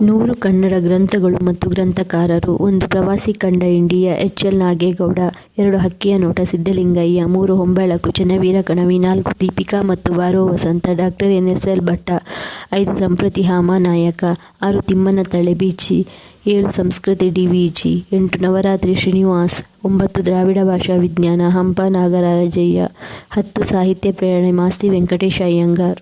ನೂರು ಕನ್ನಡ ಗ್ರಂಥಗಳು ಮತ್ತು ಗ್ರಂಥಕಾರರು, ಒಂದು ಪ್ರವಾಸಿ ಕಂಡ ಇಂಡಿಯಾ ಎಚ್. ಎಲ್. ನಾಗೇಗೌಡ, ಎರಡು ಹಕ್ಕಿಯ ನೋಟ ಸಿದ್ಧಲಿಂಗಯ್ಯ, ಮೂರು ಹೊಂಬಳಕು ಚನ್ನವೀರ ಕಣವಿ, ನಾಲ್ಕು ದೀಪಿಕಾ ಮತ್ತು ಬಾರೋ ವಸಂತ, doctor N. S. L. Bhatta, ಐದು ಸಂಪ್ರತಿ ಹಾಮಾನಾಯಕ ಆರು ತಿಮ್ಮನ ತಳೆ ಬೀಚಿ, ಏಳು ಸಂಸ್ಕೃತಿ ಡಿ ವಿ ಜಿ ಎಂಟು ನವರಾತ್ರಿ ಶ್ರೀನಿವಾಸ್, ಒಂಬತ್ತು ದ್ರಾವಿಡ ಭಾಷಾ ವಿಜ್ಞಾನ, ಹಂಪ ನಾಗರಾಜಯ್ಯ, ಹತ್ತು ಸಾಹಿತ್ಯ ಪ್ರೇರಣೆ ಮಾಸ್ತಿ ವೆಂಕಟೇಶ ಅಯ್ಯಂಗಾರ್.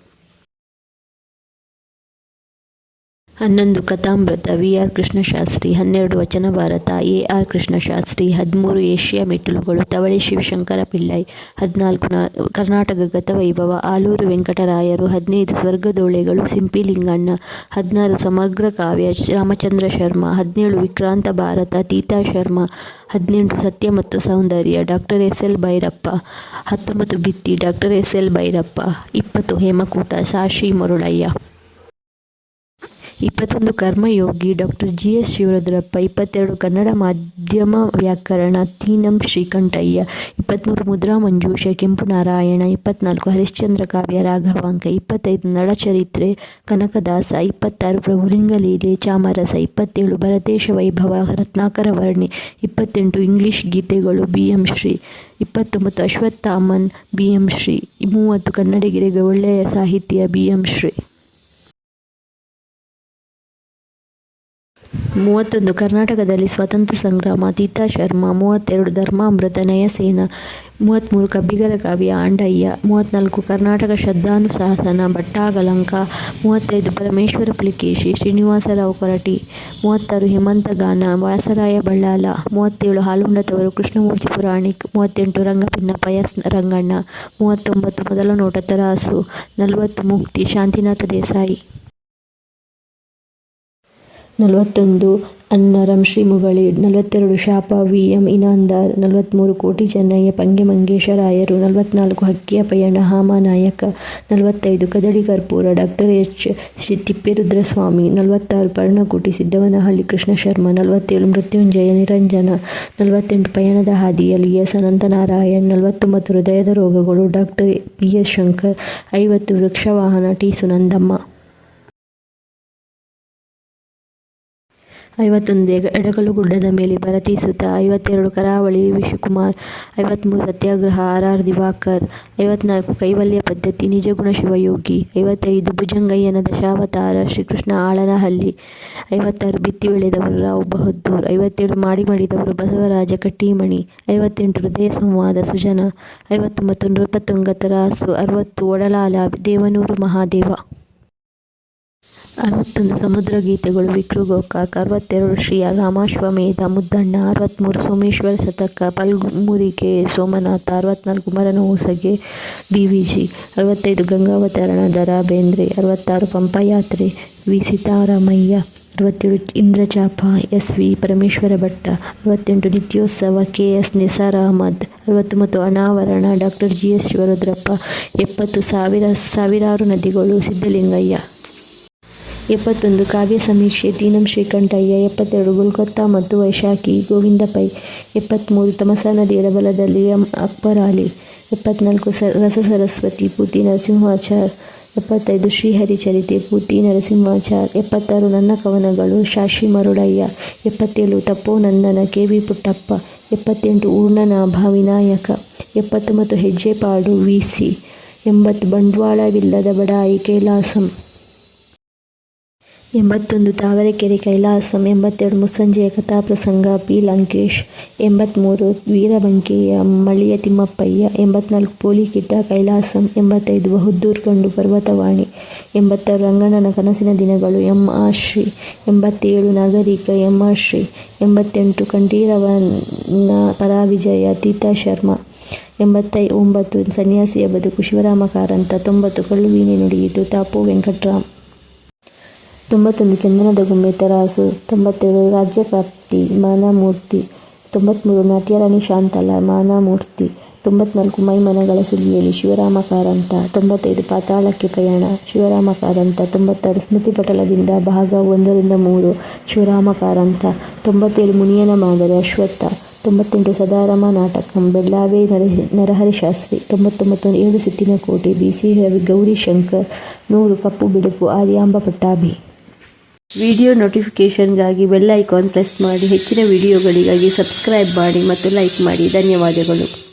ಹನ್ನೊಂದು ಕಥಾಮೃತ, ವಿ. ಆರ್. ಕೃಷ್ಣಶಾಸ್ತ್ರಿ, ಹನ್ನೆರಡು ವಚನ ಭಾರತ, ಎ. ಆರ್. ಕೃಷ್ಣಶಾಸ್ತ್ರಿ, ಹದಿಮೂರು ಏಷ್ಯಾ ಮೆಟ್ಟಿಲುಗಳು, ತವಳಿ ಶಿವಶಂಕರ ಪಿಳ್ಳೈ, ಹದಿನಾಲ್ಕು ಕರ್ನಾಟಕ ಗತವೈಭವ ಆಲೂರು ವೆಂಕಟರಾಯರು, ಹದಿನೈದು ಸ್ವರ್ಗದೋಳೆಗಳು, ಸಿಂಪಿಲಿಂಗಣ್ಣ, ಹದಿನಾರು ಸಮಗ್ರ ಕಾವ್ಯ, ರಾಮಚಂದ್ರ ಶರ್ಮ, ಹದಿನೇಳು ವಿಕ್ರಾಂತ ಭಾರತ, ತೀತಾ ಶರ್ಮ, ಹದಿನೆಂಟು ಸತ್ಯ ಮತ್ತು ಸೌಂದರ್ಯ, ಡಾಕ್ಟರ್ ಎಸ್. ಎಲ್. ಭೈರಪ್ಪ, ಹತ್ತೊಂಬತ್ತು ಬಿತ್ತಿ ಡಾಕ್ಟರ್ ಎಸ್. ಎಲ್. ಭೈರಪ್ಪ, ಇಪ್ಪತ್ತು ಹೇಮಕೂಟ ಸಾಶಿ ಮರುಳಯ್ಯ. ಇಪ್ಪತ್ತೊಂದು Karmayogi doctor G S Shivarudrappa ಇಪ್ಪತ್ತೆರಡು ಕನ್ನಡ ಮಾಧ್ಯಮ ವ್ಯಾಕರಣ ತೀನಂ ಶ್ರೀಕಂಠಯ್ಯ ಇಪ್ಪತ್ತ್ಮೂರು ಮುದ್ರಾ ಮಂಜೂಷ ಕೆಂಪು ನಾರಾಯಣ, ಇಪ್ಪತ್ನಾಲ್ಕು ಹರಿಶ್ಚಂದ್ರ ಕಾವ್ಯ, ರಾಘವಾಂಕ, ಇಪ್ಪತ್ತೈದು ನಳಚರಿತ್ರೆ, ಕನಕದಾಸ, ಇಪ್ಪತ್ತಾರು ಪ್ರಭುಲಿಂಗ ಲೀಲೆ ಚಾಮರಸ, ಇಪ್ಪತ್ತೇಳು ಭರತೇಶ ವೈಭವ, ರತ್ನಾಕರ ವರ್ಣಿ, ಇಪ್ಪತ್ತೆಂಟು ಇಂಗ್ಲಿಷ್ ಗೀತೆಗಳು ಬಿ ಎಂ ಶ್ರೀ, ಇಪ್ಪತ್ತೊಂಬತ್ತು ಅಶ್ವತ್ಥಾಮನ್ ಬಿ ಎಂ ಶ್ರೀ, ಮೂವತ್ತು ಕನ್ನಡಿಗಿರಿಗೆ ಒಳ್ಳೆಯ ಸಾಹಿತ್ಯ ಬಿ ಎಂ ಶ್ರೀ. ಮೂವತ್ತೊಂದು, ಕರ್ನಾಟಕದಲ್ಲಿ ಸ್ವಾತಂತ್ರ್ಯ ಸಂಗ್ರಾಮ ತೀತಾ ಶರ್ಮ, ಮೂವತ್ತೆರಡು, ಧರ್ಮಾಮೃತ, ನಯಸೇನ ಮೂವತ್ತ್ಮೂರು ಕಬ್ಬಿಗರ ಕಾವ್ಯ, ಆಂಡಯ್ಯ ಮೂವತ್ತ್ನಾಲ್ಕು ಕರ್ನಾಟಕ ಶ್ರದ್ಧಾನುಶಾಸನ ಭಟ್ಟಾಗಲಂಕ ಮೂವತ್ತೈದು, ಪರಮೇಶ್ವರ ಪುಲಿಕೇಶಿ, ಶ್ರೀನಿವಾಸರಾವ್ ಕೊರಟಿ, ಮೂವತ್ತಾರು, ಹೇಮಂತಗಾನ, ವ್ಯಾಸರಾಯ ಬಳ್ಳಾಲ, ಮೂವತ್ತೇಳು ಹಾಲುಂಡತವರು ಕೃಷ್ಣಮೂರ್ತಿ ಪುರಾಣಿಕ್, ಮೂವತ್ತೆಂಟು, ರಂಗಪಿನ್ನಪ್ಪ, ಎಸ್ ರಂಗಣ್ಣ, ಮೂವತ್ತೊಂಬತ್ತು, ಮೊದಲ ನೋಟ ತರಾಸು, ನಲವತ್ತು, ಮುಕ್ತಿ, ಶಾಂತಿನಾಥ ದೇಸಾಯಿ. ನಲವತ್ತೊಂದು, ಅನ್ನರಂ ಶ್ರೀ ಮುಗಳಿ ನಲವತ್ತೆರಡು ಶಾಪ ವಿ ಎಂ ಇನಾಂದಾರ್ ನಲವತ್ತ್ಮೂರು ಕೋಟಿ ಚೆನ್ನಯ್ಯ, ಪಂಗೆ ಮಂಗೇಶರಾಯರು, ನಲವತ್ನಾಲ್ಕು ಹಕ್ಕಿಯ ಪಯಣ ಹಾಮಾನಾಯಕ ನಲವತ್ತೈದು ಕದಳಿ ಕರ್ಪೂರ, ಡಾಕ್ಟರ್ ಎಚ್ ಶ್ರೀ ತಿಪ್ಪೇರುದ್ರಸ್ವಾಮಿ, ನಲವತ್ತಾರು ಪರ್ಣಕೋಟಿ ಸಿದ್ದವನಹಳ್ಳಿ ಕೃಷ್ಣ ಶರ್ಮ, ನಲವತ್ತೇಳು ಮೃತ್ಯುಂಜಯ ನಿರಂಜನ, ನಲವತ್ತೆಂಟು ಪಯಣದ ಹಾದಿಯಲ್ಲಿ ಎಸ್ ಅನಂತನಾರಾಯಣ್, ನಲವತ್ತೊಂಬತ್ತು ಹೃದಯದ ರೋಗಗಳು ಡಾಕ್ಟರ್ ಪಿ ಎಸ್ ಶಂಕರ್, ಐವತ್ತು ವೃಕ್ಷವಾಹನ ಟಿ ಸುನಂದಮ್ಮ. ಐವತ್ತೊಂದು ಎಡಗಲು ಗುಡ್ಡದ ಮೇಲೆ ಭರತೀಸುತ, ಐವತ್ತೆರಡು ಕರಾವಳಿ ವಿಶುಕುಮಾರ್ ಐವತ್ತ್ಮೂರು ಸತ್ಯಾಗ್ರಹ ಆರ್ ಆರ್ ದಿವಾಕರ್, ಐವತ್ನಾಲ್ಕು ಕೈವಲ್ಯ ಪದ್ಧತಿ ನಿಜಗುಣ ಶಿವಯೋಗಿ, ಐವತ್ತೈದು ಭುಜಂಗಯ್ಯನ ದಶಾವತಾರ ಶ್ರೀಕೃಷ್ಣ ಆಳನಹಳ್ಳಿ, ಐವತ್ತಾರು ಬಿತ್ತಿ ಬೆಳೆದವರು ರಾವ್ ಬಹದ್ದೂರ್, ಐವತ್ತೇಳು ಮಾಡಿ ಮಾಡಿದವರು ಬಸವರಾಜ ಕಟ್ಟೀಮಣಿ, ಐವತ್ತೆಂಟು ಹೃದಯ ಸಂವಾದ ಸುಜನ, ಐವತ್ತೊಂಬತ್ತು ನೃಪತುಂಗ ತರಾಸು ಅರವತ್ತು ಒಡಲಾಲ ದೇವನೂರು ಮಹಾದೇವ. ಅರವತ್ತೊಂದು ಸಮುದ್ರ ಗೀತೆಗಳು ವಿಕ್ರು ಅರವತ್ತೆರಡು ಶ್ರೀ ರಾಮಾಶ್ವಮೇಧ, ಮುದ್ದಣ್ಣ ಅರವತ್ತ್ಮೂರು ಸೋಮೇಶ್ವರ ಶತಕ ಪಲ್ಗುಮುರಿಗೆ ಸೋಮನಾಥ, ಅರವತ್ನಾಲ್ಕು ಮರನ ಹೊಸಗೆ ಡಿ ವಿ ಜಿ ಅರವತ್ತೈದು ಗಂಗಾವತರಣ ದರಾ ಬೇಂದ್ರೆ ಅರವತ್ತಾರು ಪಂಪಯಾತ್ರೆ, ವಿ. ಸೀತಾರಾಮಯ್ಯ ಅರವತ್ತೇಳು ಇಂದ್ರಚಾಪ ಎಸ್ ವಿ ಪರಮೇಶ್ವರ ಭಟ್ಟ ಅರವತ್ತೆಂಟು ನಿತ್ಯೋತ್ಸವ ಕೆ ಎಸ್ ನಿಸಾರ್ ಅಹಮದ್ ಅರವತ್ತೊಂಬತ್ತು ಅನಾವರಣ, ಡಾಕ್ಟರ್ ಜಿ ಎಸ್ ಶಿವರುದ್ರಪ್ಪ, ಎಪ್ಪತ್ತು ಸಾವಿರ, ಸಾವಿರಾರು ನದಿಗಳು, ಸಿದ್ಧಲಿಂಗಯ್ಯ. ಎಪ್ಪತ್ತೊಂದು ಕಾವ್ಯ ಸಮೀಕ್ಷೆ ದೀನಂ ಶ್ರೀಕಂಠಯ್ಯ, ಎಪ್ಪತ್ತೆರಡು ಕೋಲ್ಕತ್ತಾ ಮತ್ತು ವೈಶಾಖಿ, ಗೋವಿಂದ ಪೈ ಎಪ್ಪತ್ತ್ಮೂರು ತಮಸಾ ನದಿ ಎಡಬಲದಲ್ಲಿ ಎಂ ಅಕ್ಬರ್ ಅಲಿ ಎಪ್ಪತ್ನಾಲ್ಕು ಸ ರಸ ಸರಸ್ವತಿ, ಪೂತಿ ನರಸಿಂಹಾಚಾರ್, ಎಪ್ಪತ್ತೈದು ಶ್ರೀಹರಿಚರಿತೆ ಪೂತಿ ನರಸಿಂಹಾಚಾರ್, ಎಪ್ಪತ್ತಾರು ನನ್ನ ಕವನಗಳು, ಶಾಶಿ ಮರುಡಯ್ಯ, ಎಪ್ಪತ್ತೇಳು ತಪ್ಪೋ ನಂದನ, ಕೆ ವಿ ಪುಟ್ಟಪ್ಪ, ಎಪ್ಪತ್ತೆಂಟು ಊರ್ಣನಾಭ ವಿನಾಯಕ ಎಪ್ಪತ್ತೊಂಬತ್ತು ಹೆಜ್ಜೆಪಾಡು ವಿ ಸಿ, ಎಂಬತ್ತು ಬಂಡವಾಳವಿಲ್ಲದ ಬಡಾಯಿ ಕೈಲಾಸಂ ಎಂಬತ್ತೊಂದು ತಾವರೆಕೆರೆ ಕೈಲಾಸಂ, ಎಂಬತ್ತೆರಡು ಮುಸ್ಸಂಜೆಯ ಕಥಾಪ್ರಸಂಗ, ಪಿ. ಲಂಕೇಶ್ ಎಂಬತ್ತ್ಮೂರು ವೀರಬಂಕೆಯ ಮಳಿಯ ತಿಮ್ಮಪ್ಪಯ್ಯ, ಎಂಬತ್ನಾಲ್ಕು ಪೋಲಿಕಿಟ್ಟ ಕೈಲಾಸಂ, ಎಂಬತ್ತೈದು ಬಹುದ್ದೂರ್ ಕಂಡು ಪರ್ವತವಾಣಿ, ಎಂಬತ್ತಾರು ರಂಗಣ್ಣನ ಕನಸಿನ ದಿನಗಳು, ಎಂ. ಆರ್ ಶ್ರೀ, ಎಂಬತ್ತೇಳು ನಾಗರಿಕ, ಎಂ. ಆರ್ ಶ್ರೀ, ಎಂಬತ್ತೆಂಟು ಕಂಠೀರವನ ಪರಾವಿಜಯ, ತೀತಾ ಶರ್ಮ, ಎಂಬತ್ತೈ, ಒಂಬತ್ತು ಸನ್ಯಾಸಿಯ ಬದುಕು ಶಿವರಾಮ ಕಾರಂತ ತೊಂಬತ್ತು ಕಳ್ಳುವೀಣೆ ನುಡಿಯಿತು, ತಾಪು ವೆಂಕಟ್ರಾಮ್. ತೊಂಬತ್ತೊಂದು ಚಂದನದ ಗೊಂಬೆ ತರಾಸು, ತೊಂಬತ್ತೇಳು ರಾಜ್ಯಪ್ರಾಪ್ತಿ ಮಾನಮೂರ್ತಿ ತೊಂಬತ್ತ್ಮೂರು ನಾಟ್ಯರಾಣಿ ಶಾಂತಲ, ಮಾನಮೂರ್ತಿ, ತೊಂಬತ್ನಾಲ್ಕು ಮೈಮನಗಳ ಸುಲಿಯಲ್ಲಿ ಶಿವರಾಮ ಕಾರಂತ ತೊಂಬತ್ತೈದು ಪಾತಾಳಕ್ಕೆ ಪ್ರಯಾಣ ಶಿವರಾಮ ಕಾರಂತ ತೊಂಬತ್ತಾರು ಸ್ಮೃತಿ ಪಟಲದಿಂದ ಭಾಗ ಒಂದರಿಂದ ಮೂರು ಶಿವರಾಮ ಕಾರಂತ ತೊಂಬತ್ತೇಳು ಮುನಿಯನ ಮಾದರಿ, ಅಶ್ವತ್ಥ, ತೊಂಬತ್ತೆಂಟು ಸದಾರಾಮ ನಾಟಕಂ, ಬೆಳ್ಳಾವೆ ನರಹರಿ ಶಾಸ್ತ್ರಿ, ತೊಂಬತ್ತೊಂಬತ್ತು ಏಳು ಸುತ್ತಿನ ಕೋಟೆ, ಬಿ ಸಿ ಗೌರಿಶಂಕರ್, ನೂರು ಕಪ್ಪು ಬಿಡುಪು ಆರ್ಯಾಂಬ ಪಟ್ಟಾಭಿ. ವಿಡಿಯೋ ನೋಟಿಫಿಕೇಷನ್ಗಾಗಿ ಬೆಲ್ ಐಕಾನ್ ಪ್ರೆಸ್ ಮಾಡಿ ಹೆಚ್ಚಿನ ವಿಡಿಯೋಗಳಿಗಾಗಿ ಸಬ್ಸ್ಕ್ರೈಬ್ ಮಾಡಿ ಮತ್ತು ಲೈಕ್ ಮಾಡಿ. ಧನ್ಯವಾದಗಳು.